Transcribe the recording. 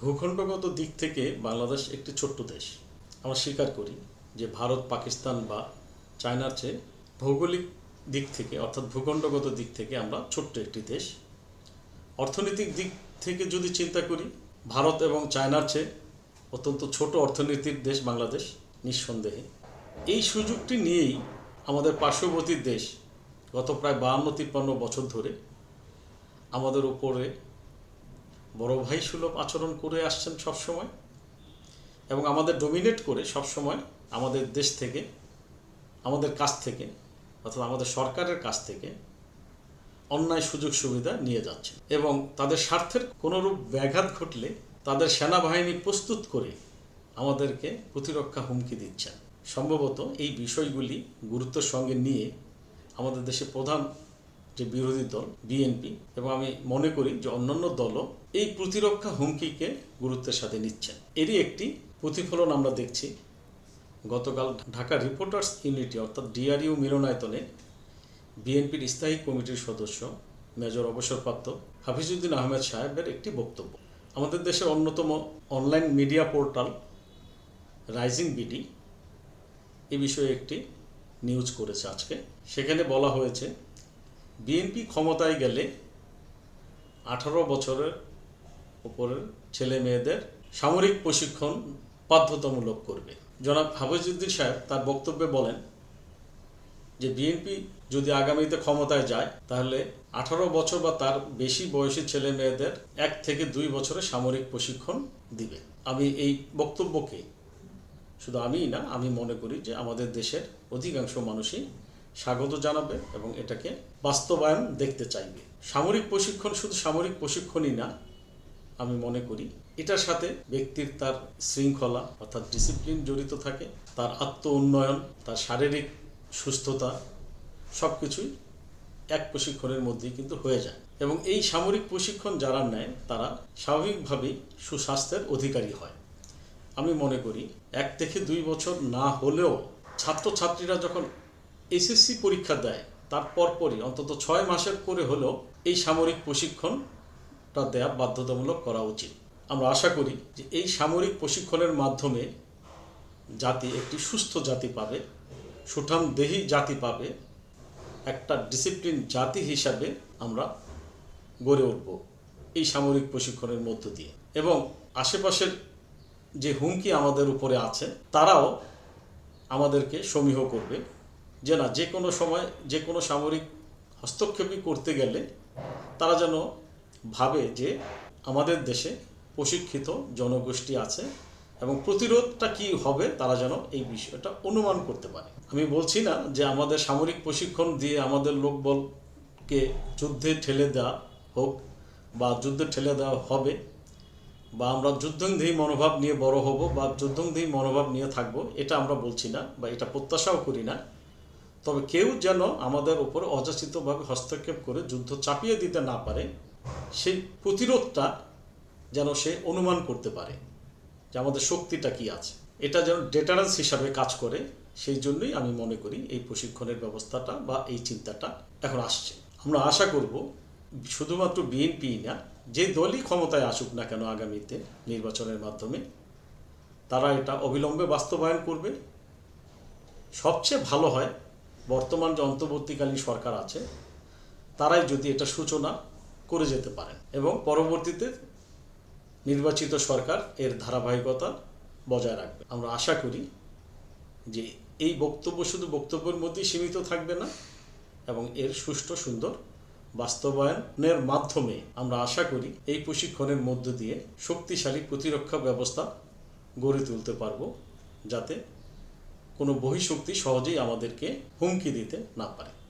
ভূখণ্ডগত দিক থেকে বাংলাদেশ একটি ছোট্ট দেশ। আমরা স্বীকার করি যে ভারত, পাকিস্তান বা চায়নার চেয়ে ভৌগোলিক দিক থেকে, অর্থাৎ ভূখণ্ডগত দিক থেকে আমরা ছোট্ট একটি দেশ। অর্থনৈতিক দিক থেকে যদি চিন্তা করি, ভারত এবং চায়নার চেয়ে অত্যন্ত ছোট অর্থনীতির দেশ বাংলাদেশ নিঃসন্দেহে। এই সুযোগটি নিয়েই আমাদের পার্শ্ববর্তী দেশ গত প্রায় বাহান্ন তিপ্পান্ন বছর ধরে আমাদের উপরে বড় ভাই সুলভ আচরণ করে আসছেন সবসময় এবং আমাদের ডোমিনেট করে সবসময় আমাদের দেশ থেকে, আমাদের কাছ থেকে অর্থাৎ আমাদের সরকারের কাছ থেকে অন্যায় সুযোগ সুবিধা নিয়ে যাচ্ছেন। এবং তাদের স্বার্থের কোনোরূপ ব্যাঘাত ঘটলে তাদের সেনাবাহিনী প্রস্তুত করে আমাদেরকে প্রতিরক্ষা হুমকি দিচ্ছেন। সম্ভবত এই বিষয়গুলি গুরুত্বের সঙ্গে নিয়ে আমাদের দেশে প্রধান যে বিরোধী দল বিএনপি এবং আমি মনে করি যে অন্যান্য দলও এই প্রতিরক্ষা হুমকিকে গুরুত্বের সাথে নিচ্ছেন। এরই একটি প্রতিফলন আমরা দেখছি। গতকাল ঢাকা রিপোর্টার্স ইউনিটি, অর্থাৎ ডিআরইউ মিলনায়তনে বিএনপির স্থায়ী কমিটির সদস্য, মেজর অবসরপ্রাপ্ত হাফিজউদ্দিন আহমেদ সাহেবের একটি বক্তব্য। আমাদের দেশের অন্যতম online media portal Rising BD এ বিষয়ে একটি নিউজ করেছে আজকে। সেখানে বলা হয়েছে বিএনপি ক্ষমতায় গেলে আঠারো বছরের উপরের ছেলে মেয়েদের সামরিক প্রশিক্ষণ বাধ্যতামূলক করবে। জনাব হাফিজউদ্দিন সাহেব তার বক্তব্যে বলেন যে, বিএনপি যদি আগামীতে ক্ষমতায় যায়, তাহলে আঠারো বছর বা তার বেশি বয়সী ছেলে মেয়েদের এক থেকে দুই বছরের সামরিক প্রশিক্ষণ দিবে। আমি এই বক্তব্যকে শুধু আমিই না, আমি মনে করি যে আমাদের দেশের অধিকাংশ মানুষই স্বাগত জানাবে এবং এটাকে বাস্তবায়ন দেখতে চাইবে। সামরিক প্রশিক্ষণ শুধু সামরিক প্রশিক্ষণই না, আমি মনে করি এটার সাথে ব্যক্তির তার শৃঙ্খলা অর্থাৎ ডিসিপ্লিন জড়িত থাকে, তার আত্ম উন্নয়ন, তার শারীরিক সুস্থতা সব কিছুই এক প্রশিক্ষণের মধ্যেই কিন্তু হয়ে যায়। এবং এই সামরিক প্রশিক্ষণ যারা নেয়, তারা স্বাভাবিকভাবেই সুস্বাস্থ্যের অধিকারী হয়। আমি মনে করি এক থেকে দুই বছর না হলেও ছাত্রছাত্রীরা যখন এসএসসি পরীক্ষা দেয়, তার পরপরই, অন্তত ছয় মাসের করে হলেও এই সামরিক প্রশিক্ষণটা দেয়া বাধ্যতামূলক করা উচিত। আমরা আশা করি যে এই সামরিক প্রশিক্ষণের মাধ্যমে জাতি একটি সুস্থ জাতি পাবে সুঠাম দেহী জাতি পাবে, একটা ডিসিপ্লিন জাতি হিসাবে আমরা গড়ে উঠব এই সামরিক প্রশিক্ষণের মধ্য দিয়ে। এবং আশেপাশের যে হুমকি আমাদের উপরে আছে, তারাও আমাদেরকে সমীহ করবে। যে না, যে কোনো সময়, যে কোনো সামরিক হস্তক্ষেপই করতে গেলে তারা যেন ভাবে যে আমাদের দেশে প্রশিক্ষিত জনগোষ্ঠী আছে এবং প্রতিরোধটা কি হবে তারা যেন এই বিষয়টা অনুমান করতে পারে। আমি বলছি না যে আমাদের সামরিক প্রশিক্ষণ দিয়ে আমাদের লোকবলকে যুদ্ধে ঠেলে দেওয়া হোক বা যুদ্ধে ঠেলে দেওয়া হবে বা আমরা যুদ্ধংদেহী মনোভাব নিয়ে বড় হব বা যুদ্ধংদেহী মনোভাব নিয়ে থাকব, এটা আমরা বলছি না বা এটা প্রত্যাশাও করি না। তবে কেউ যেন আমাদের উপরে অযাচিতভাবে হস্তক্ষেপ করে যুদ্ধ চাপিয়ে দিতে না পারে, সেই প্রতিরোধটা যেন সে অনুমান করতে পারে যে আমাদের শক্তিটা কি আছে। এটা যেন ডেটারেন্স হিসাবে কাজ করে, সেই জন্যই আমি মনে করি এই প্রশিক্ষণের ব্যবস্থাটা বা এই চিন্তাটা এখন আসছে। আমরা আশা করব শুধুমাত্র বিএনপি না, যে দলই ক্ষমতায় আসুক না কেন আগামীতে নির্বাচনের মাধ্যমে, তারা এটা অবিলম্বে বাস্তবায়ন করবে। সবচেয়ে ভালো হয় বর্তমান যে অন্তর্বর্তীকালীন সরকার আছে, তারাই যদি এটা সূচনা করে যেতে পারেন এবং পরবর্তীতে নির্বাচিত সরকার এর ধারাবাহিকতা বজায় রাখবে। আমরা আশা করি যে এই বক্তব্য শুধু বক্তব্যের মধ্যেই সীমিত থাকবে না এবং এর সুষ্ঠু, সুন্দর বাস্তবায়নের মাধ্যমে আমরা আশা করি এই প্রশিক্ষণের মধ্য দিয়ে শক্তিশালী প্রতিরক্ষা ব্যবস্থা গড়ে তুলতে পারব, যাতে কোনো বহিঃশক্তি সহজেই আমাদেরকে হুমকি দিতে না পারে।